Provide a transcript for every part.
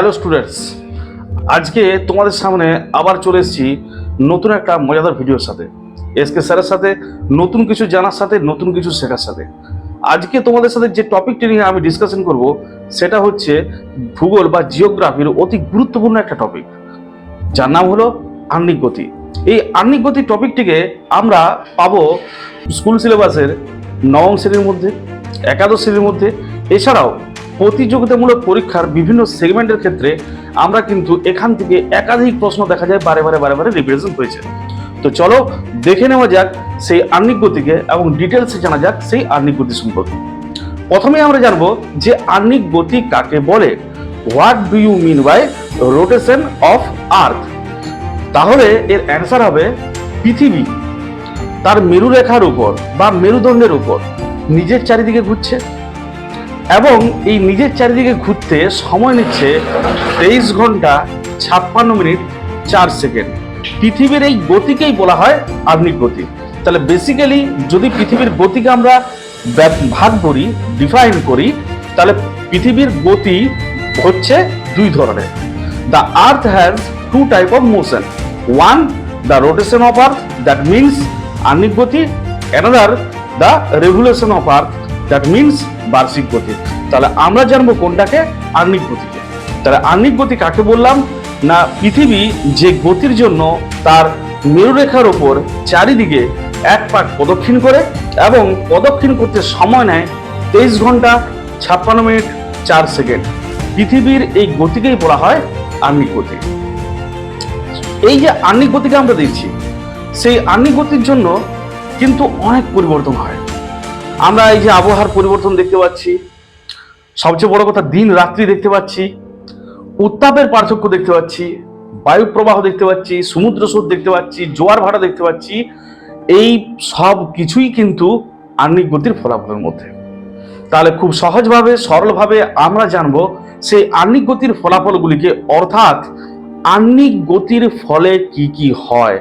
Hello students, আজকে তোমাদের সামনে আবার চলে এসেছি নতুন একটা মজাদার ভিডিওর সাথে। এসকে স্যারের সাথে, নতুন কিছু জানার সাথে, নতুন কিছু শেখার সাথে। আজকে তোমাদের সাথে যে টপিকটি নিয়ে আমি ডিসকাশন করব, সেটা হচ্ছে ভূগোল বা জিওগ্রাফির অতি গুরুত্বপূর্ণ একটা টপিক যার নাম হলো আহ্নিক গতি। এই আহ্নিক গতি টপিকটিকে আমরা পাবো স্কুল সিলেবাসের নবম শ্রেণির মধ্যে, একাদশ শ্রেণির মধ্যে, এছাড়াও প্রতিযোগিতামূলক পরীক্ষার বিভিন্ন সেগমেন্টের ক্ষেত্রে আমরা কিন্তু এখান থেকে একাধিক প্রশ্ন দেখা যায়, বারে বারে বারে বারে রিপ্রেজেন্ট হয়েছে। তো চলো দেখে নেওয়া যাক সেই আর্নিক গতিকে এবং ডিটেলসে জানা যাক সেই আহ্নিক গতি সম্পর্কে। প্রথমে আমরা জানব যে আর্নিক গতি কাকে বলে? What do you mean by rotation of earth তাহলে এর অ্যান্সার হবে পৃথিবী। তার মেরুরেখার উপর বা মেরুদণ্ডের উপর। নিজের চারিদিকে ঘুরছে। এবং এই নিজের চারিদিকে ঘুরতে সময় নিচ্ছে তেইশ ঘণ্টা ছাপ্পান্ন মিনিট চার সেকেন্ড। পৃথিবীর এই গতিকেই বলা হয় আগ্নিক গতি। তাহলে বেসিক্যালি যদি পৃথিবীর গতিকে আমরা ভাগ করি ডিফাইন করি, তাহলে পৃথিবীর গতি হচ্ছে দুই ধরনের। The earth has two type of motion one the rotation of earth that means আহ্নিক গতি। Another the revolution of earth that means বার্ষিক গতি তাহলে আমরা জানব কোনটাকে আর্নিক গতিকে তাহলে আর্নিক গতি কাকে বললাম? না, পৃথিবী যে গতির জন্য তার মেরুরেখার ওপর চারিদিকে এক পাক প্রদক্ষিণ করে এবং প্রদক্ষিণ করতে সময় নেয় তেইশ ঘণ্টা, ছাপ্পান্ন মিনিট, চার সেকেন্ড। পৃথিবীর এই গতিকেই বলা হয় আর্নিক গতি। এই যে আর্নিক গতিকে আমরা দেখছি, সেই আর্নিক গতির জন্য কিন্তু অনেক পরিবর্তন হয়। আমরা এই যে আবহাওয়ার পরিবর্তন দেখতে পাচ্ছি, সবচেয়ে বড় কথা দিন রাত্রি দেখতে পাচ্ছি, উত্তাপের পার্থক্য দেখতে পাচ্ছি বায়ু প্রবাহ দেখতে পাচ্ছি, সমুদ্র স্রোত দেখতে পাচ্ছি, জোয়ার ভাটা দেখতে পাচ্ছি, এই সব কিছুই কিন্তু আহ্নিক গতির ফলাফলের মধ্যে। তাহলে খুব সহজভাবে, সরলভাবে আমরা জানব সেই আর্নিক গতির ফলাফলগুলিকে অর্থাৎ আহ্নিক গতির ফলে কি কি হয়,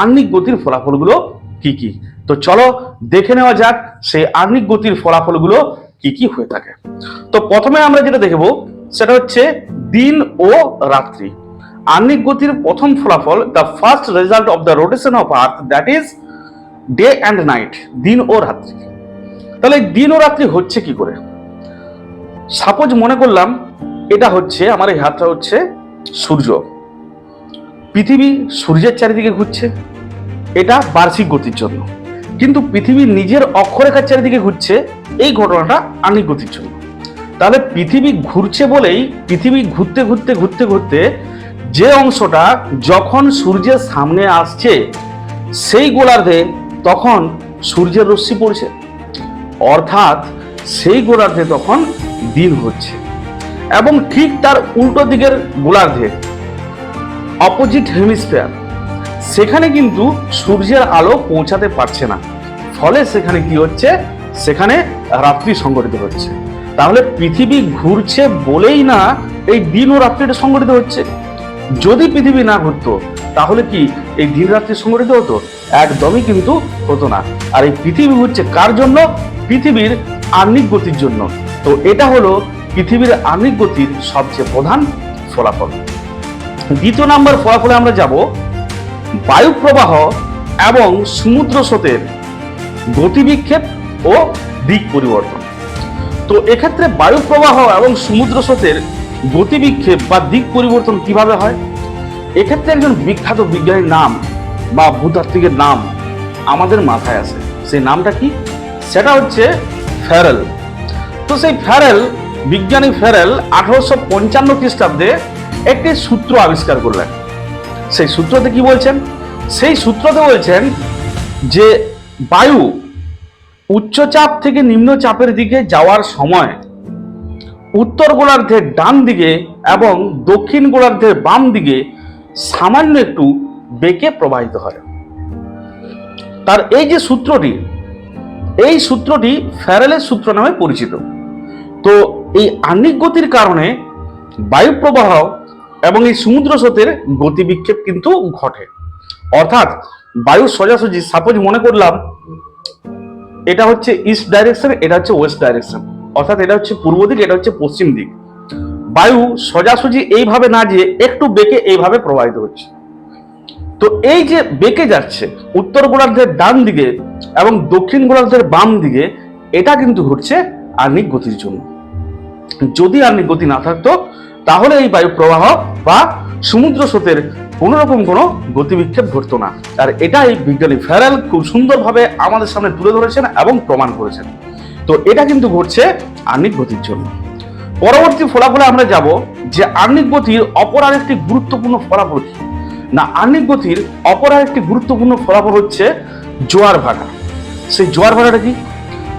আর্নিক গতির ফলাফলগুলো কি কি। তো চলো দেখে নেওয়া যাক সেই আহ্নিক গতির ফলাফলগুলো কি কি হয়ে থাকে। তো প্রথমে আমরা যেটা দেখব সেটা হচ্ছে দিন ও রাত্রি। আহ্নিক গতির প্রথম ফলাফল the first result of the rotation of earth that is day and night দিন ও রাত্রি। তাহলে দিন ও রাত্রি হচ্ছে কি করে? সাপোজ মনে করলাম এটা হচ্ছে, আমার এই হাতটা হচ্ছে সূর্য। পৃথিবী সূর্যের চারিদিকে ঘুরছে। এটা বার্ষিক গতির জন্য। কিন্তু পৃথিবী নিজের অক্ষরেখার চারিদিকে ঘুরছে, এই ঘটনাটা আণিক গতির জন্য। তাহলে পৃথিবী ঘুরছে বলেই পৃথিবী ঘুরতে ঘুরতে ঘুরতে ঘুরতে যে অংশটা যখন সূর্যের সামনে আসছে, সেই গোলার্ধে তখন সূর্যের রশ্মি পড়ছে। অর্থাৎ সেই গোলার্ধে তখন দিন হচ্ছে। এবং ঠিক তার উল্টো দিকের গোলার্ধে অপোজিট হেমিস্ফিয়ার সেখানে কিন্তু সূর্যের আলো পৌঁছাতে পারছে না। ফলে সেখানে কি হচ্ছে? সেখানে রাত্রি সংগঠিত হচ্ছে। তাহলে পৃথিবী ঘুরছে বলেই না এই দিন ও রাত্রিটা সংগঠিত হচ্ছে? যদি পৃথিবী না ঘুরতো, তাহলে কি এই দিন রাত্রি সংগঠিত হতো? একদমই কিন্তু হতো না। আর এই পৃথিবী ঘুরছে কার জন্য? পৃথিবীর আর্নিক গতির জন্য। তো এটা হলো পৃথিবীর আর্নিক গতির সবচেয়ে প্রধান ফলাফল। দ্বিতীয় নাম্বার ফলাফলে আমরা যাব বায়ু প্রবাহ এবং সমুদ্র স্রোতের গতিবিক্ষেপ ও দিক পরিবর্তন। তো এক্ষেত্রে বায়ুপ্রবাহ এবং সমুদ্র স্রোতের গতিবিক্ষেপ বা দিক পরিবর্তন কীভাবে হয়? এক্ষেত্রে একজন বিখ্যাত বিজ্ঞানীর নাম বা ভূতাত্ত্বিকের নাম আমাদের মাথায় আসে সেই নামটা কি? সেটা হচ্ছে ফ্যারেল। তো সেই ফ্যারেল, বিজ্ঞানী ফ্যারেল আঠারোশো পঞ্চান্ন খ্রিস্টাব্দে একটি সূত্র আবিষ্কার করলেন। সেই সূত্রতে কি বলছেন? সেই সূত্রতে বলছেন যে বায়ু উচ্চচাপ থেকে নিম্নচাপের দিকে যাওয়ার সময় উত্তর গোলার্ধের ডান দিকে এবং দক্ষিণ গোলার্ধের বাম দিকে সামান্য একটু বেঁকে প্রবাহিত হয়। তার এই যে সূত্রটি, এই সূত্রটি ফ্যারেলের সূত্র নামে পরিচিত। তো এই আহ্নিক গতির কারণে বায়ু প্রবাহ এবং এই সমুদ্র স্রোতের গতিবিক্ষেপ কিন্তু ঘটে। অর্থাৎ বায়ু সোজাসুজি সাপোজ মনে করলাম এটা হচ্ছে ইস্ট ডাইরেকশন এটা হচ্ছে ওয়েস্ট ডাইরেকশন অর্থাৎ এটা হচ্ছে পূর্ব দিক, এটা হচ্ছে পশ্চিম দিক। বায়ু সোজাসুজি এইভাবে না যে একটু বেঁকে এইভাবে প্রবাহিত হচ্ছে। তো এই যে বেঁকে যাচ্ছে উত্তর গোলার্ধের ডান দিকে এবং দক্ষিণ গোলার্ধের বাম দিকে, এটা কিন্তু ঘটছে আর্নিক গতির জন্য। যদি আর্নিক গতি না থাকতো তাহলে এই বায়ু প্রবাহ বা সমুদ্র স্রোতের কোনো রকম কোনো গতিবিক্ষেপ ঘটতো না। আর এটাই বিজ্ঞানী ফেরাল খুব সুন্দরভাবে আমাদের সামনে তুলে ধরেছেন এবং প্রমাণ করেছেন। তো এটা কিন্তু ঘটছে আর্নিক গতির জন্য। পরবর্তী ফলাফলে আমরা যাব যে আর্নিক গতির অপর আরেকটি গুরুত্বপূর্ণ ফলাফল কি? না আর্নিক গতির অপর আরেকটি গুরুত্বপূর্ণ ফলাফল হচ্ছে জোয়ার ভাটা। সেই জোয়ার ভাটাটা কি?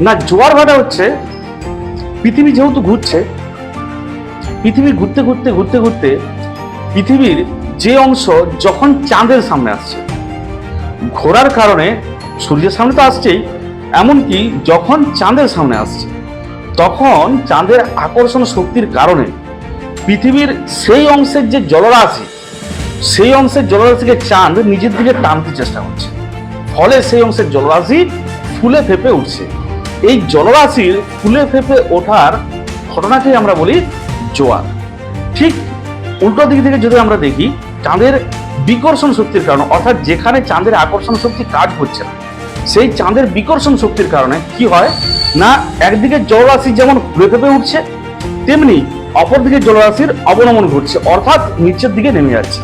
না, জোয়ার ভাটা হচ্ছে পৃথিবী যেহেতু ঘুরছে পৃথিবী ঘুরতে ঘুরতে ঘুরতে ঘুরতে পৃথিবীর যে অংশ যখন চাঁদের সামনে আসছে, ঘোরার কারণে সূর্যের সামনে তো আসছেই, এমনকি যখন চাঁদের সামনে আসছে, তখন চাঁদের আকর্ষণ শক্তির কারণে পৃথিবীর সেই অংশের যে জলরাশি, সেই অংশের জলরাশিকে চাঁদ নিজের দিকে টানতে চেষ্টা করছে। ফলে সেই অংশের জলরাশি ফুলে ফেপে উঠছে। এই জলরাশির ফুলে ফেপে ওঠার ঘটনাকেই আমরা বলি জোয়ার ঠিক উল্টো দিক থেকে যদি আমরা দেখি, চাঁদের বিকর্ষণ শক্তির কারণে, অর্থাৎ যেখানে চাঁদের আকর্ষণ শক্তি কাজ করছে না, সেই চাঁদের বিকর্ষণ শক্তির কারণে কি হয়? না, একদিকে জলরাশি যেমন ফুলে ফেপে উঠছে, তেমনি অপরদিকে জলরাশির অবনমন ঘটছে, অর্থাৎ নিচের দিকে নেমে যাচ্ছে।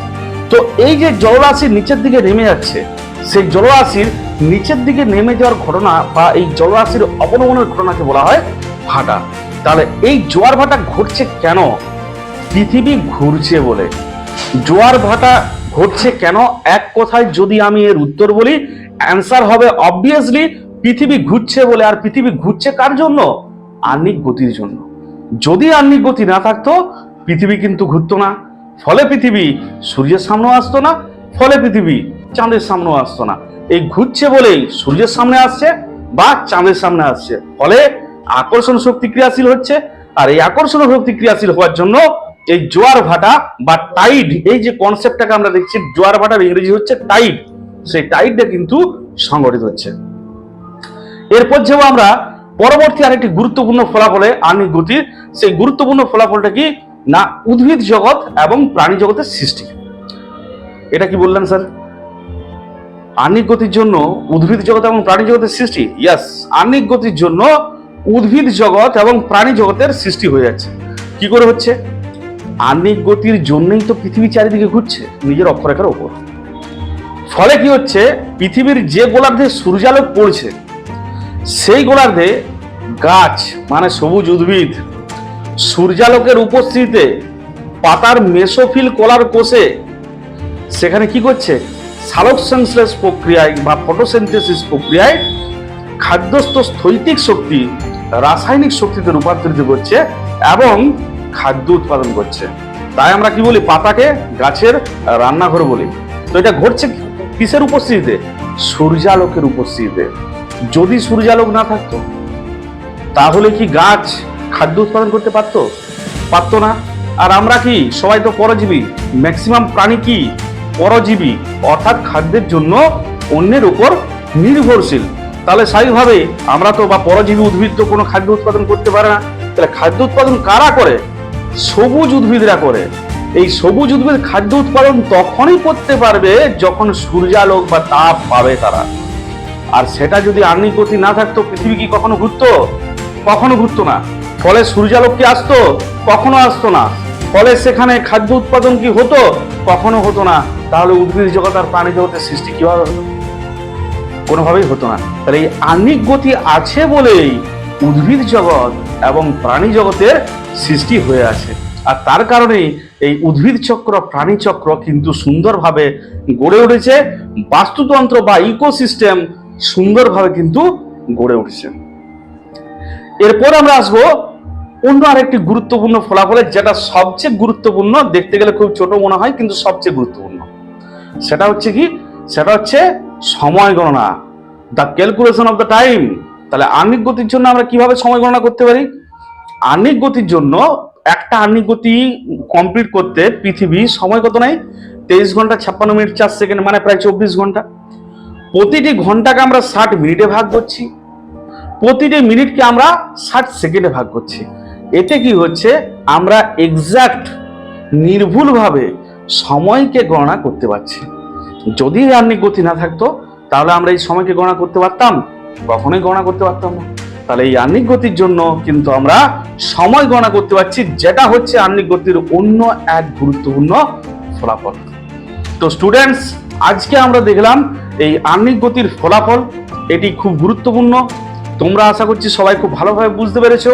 তো এই যে জলরাশি নিচের দিকে নেমে যাচ্ছে, সেই জলরাশির নিচের দিকে নেমে যাওয়ার ঘটনা বা এই জলরাশির অবনমনের ঘটনাকে বলা হয় ভাটা। তাহলে এই জোয়ার ভাটা ঘটছে কেন? পৃথিবী ঘুরছে বলে। জোয়ার ভাটা ঘটছে কেন? এক কথায় যদি আমি এর উত্তর বলি অ্যান্সার হবে অবভিয়াসলি পৃথিবী ঘুরছে বলে। আর পৃথিবী ঘুরছে কার জন্য? আর্নিক গতির জন্য। যদি আর্নিক গতি না থাকতো, পৃথিবী কিন্তু ঘুরতো না। ফলে পৃথিবী সূর্যের সামনেও আসতো না, ফলে পৃথিবী চাঁদের সামনেও আসতো না। এই ঘুরছে বলেই সূর্যের সামনে আসছে বা চাঁদের সামনে আসছে। ফলে আকর্ষণ শক্তি ক্রিয়াশীল হচ্ছে, আর এই আকর্ষণ শক্তি ক্রিয়াশীল হওয়ার জন্য এই জোয়ার ভাটা বা টাইড এই যে কনসেপ্টটাকে আমরা দেখছি, জোয়ার ভাটার ইংরেজি হচ্ছে টাইড সেই টাইডটা কিন্তু সংগঠিত হচ্ছে। এরপর যাব আমরা পরবর্তী আরেকটি গুরুত্বপূর্ণ ফলাফলে আর্নিক গতির সেই গুরুত্বপূর্ণ ফলাফলটা কি? না, উদ্ভিদ জগৎ এবং প্রাণী জগতের সৃষ্টি। এটা কি বললেন স্যার? আর্নিক গতির জন্য উদ্ভিদ জগৎ এবং প্রাণী জগতের সৃষ্টি? ইয়াস আর্নিক গতির জন্য উদ্ভিদ জগৎ এবং প্রাণী জগতের সৃষ্টি হয়ে যাচ্ছে। কি করে হচ্ছে? আর্নিক গতির জন্যই তো পৃথিবী চারিদিকে ঘুরছে, নিজের অক্ষরেখার ওপর ফলে কি হচ্ছে? পৃথিবীর যে গোলার্ধে সূর্যালোক পড়ছে, সেই গোলার্ধে গাছ মানে সবুজ উদ্ভিদ, সূর্যালোকের উপস্থিতিতে পাতার মেসোফিল কলার কোষে সেখানে কি করছে? সালোক সংশ্লেষ প্রক্রিয়ায় বা ফটোসিনথেসিস প্রক্রিয়ায় খাদ্যস্থ স্থৈতিক শক্তি রাসায়নিক শক্তিতে রূপান্তরিত করছে এবং খাদ্য উৎপাদন করছে। তাই আমরা কি বলি? পাতাকে গাছের রান্নাঘর বলি। তো এটা ঘটছে কিসের উপস্থিতিতে? সূর্যালোকের উপস্থিতিতে। যদি সূর্যালোক না থাকতো, তাহলে কি গাছ খাদ্য উৎপাদন করতে পারতো? পারতো না। আর আমরা কি সবাই তো পরজীবী? ম্যাক্সিমাম প্রাণী কি? পরজীবী। অর্থাৎ খাদ্যের জন্য অন্যের উপর নির্ভরশীল। তাহলে স্বাভাবিকভাবে আমরা তো বা পরজীবী উদ্ভিদ তো কোনো খাদ্য উৎপাদন করতে পারে না। তাহলে খাদ্য উৎপাদন কারা করে? সবুজ উদ্ভিদরা করে। এই সবুজ উদ্ভিদ খাদ্য উৎপাদন তখনই করতে পারবে যখন সূর্যালোক বা তাপ পাবে তারা। আর সেটা যদি আর্নিক গতি না থাকতো, পৃথিবী কি কখনো ঘুরতো? কখনো ঘুরতো না। ফলে সূর্যালোক কি আসতো? কখনো আসতো না। ফলে সেখানে খাদ্য উৎপাদন কি হতো? কখনো হতো না। তাহলে উদ্ভিদ জগৎ আর প্রাণী জগতের সৃষ্টি কীভাবে হতো কোনোভাবেই হতো না। তাহলে এই আর্নিক গতি আছে বলেই উদ্ভিদ জগৎ এবং প্রাণী জগতের সৃষ্টি হয়ে আছে। আর তার কারণেই এই উদ্ভিদ চক্র, প্রাণী চক্র কিন্তু সুন্দরভাবে গড়ে উঠেছে। বাস্তুতন্ত্র বা ইকোসিস্টেম সুন্দরভাবে কিন্তু গড়ে উঠেছে। এরপর আমরা আসব অন্য আরেকটি গুরুত্বপূর্ণ ফলাফলে, যেটা সবচেয়ে গুরুত্বপূর্ণ, দেখতে গেলে খুব ছোট মনে হয়, কিন্তু সবচেয়ে গুরুত্বপূর্ণ। সেটা হচ্ছে কি? সেটা হচ্ছে সময় গণনা। The calculation of the time তাহলে আর্নিক গতির জন্য আমরা কীভাবে সময় গণনা করতে পারি? আর্নিক গতির জন্য একটা আর্নিক গতি কমপ্লিট করতে পৃথিবী সময় কত নেয়? তেইশ ঘণ্টা, ছাপ্পান্ন মিনিট, চার সেকেন্ড মানে প্রায় চব্বিশ ঘণ্টা। প্রতিটি ঘন্টাকে আমরা ষাট মিনিটে ভাগ করছি। প্রতিটি মিনিটকে আমরা ষাট সেকেন্ডে ভাগ করছি। এতে কি হচ্ছে? আমরা এক্সাক্ট নির্ভুলভাবে সময়কে গণনা করতে পারছি। যদি এই আহ্নিক গতি না থাকতো, তাহলে আমরা এই সময়কে গণনা করতে পারতাম। কখনোই গণনা করতে পারতাম না। তাহলে এই আর্নিক গতির জন্য কিন্তু আমরা সময় গণনা করতে পারছি, যেটা হচ্ছে আর্নিক গতির অন্য এক গুরুত্বপূর্ণ ফলাফল। তো স্টুডেন্টস আজকে আমরা দেখলাম এই আর্নিক গতির ফলাফল, এটি খুব গুরুত্বপূর্ণ। তোমরা আশা করছি সবাই খুব ভালোভাবে বুঝতে পেরেছ।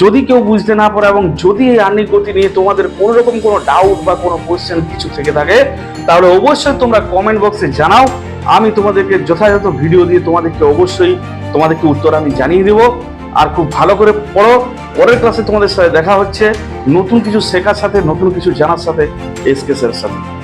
যদি কেউ বুঝতে না পারে এবং যদি এই আহ্নিক গতি নিয়ে তোমাদের কোনো রকম কোনো ডাউট বা কোনো কোয়েশ্চেন কিছু থেকে থাকে, তাহলে অবশ্যই তোমরা কমেন্ট বক্সে জানাও। আমি তোমাদেরকে যথাযথ ভিডিও দিয়ে তোমাদেরকে অবশ্যই তোমাদেরকে উত্তর আমি জানিয়ে দেবো। আর খুব ভালো করে পড়ো। পরের ক্লাসে তোমাদের সাথে দেখা হচ্ছে। নতুন কিছু শেখার সাথে, নতুন কিছু জানার সাথে এসকে স্যারের সাথে।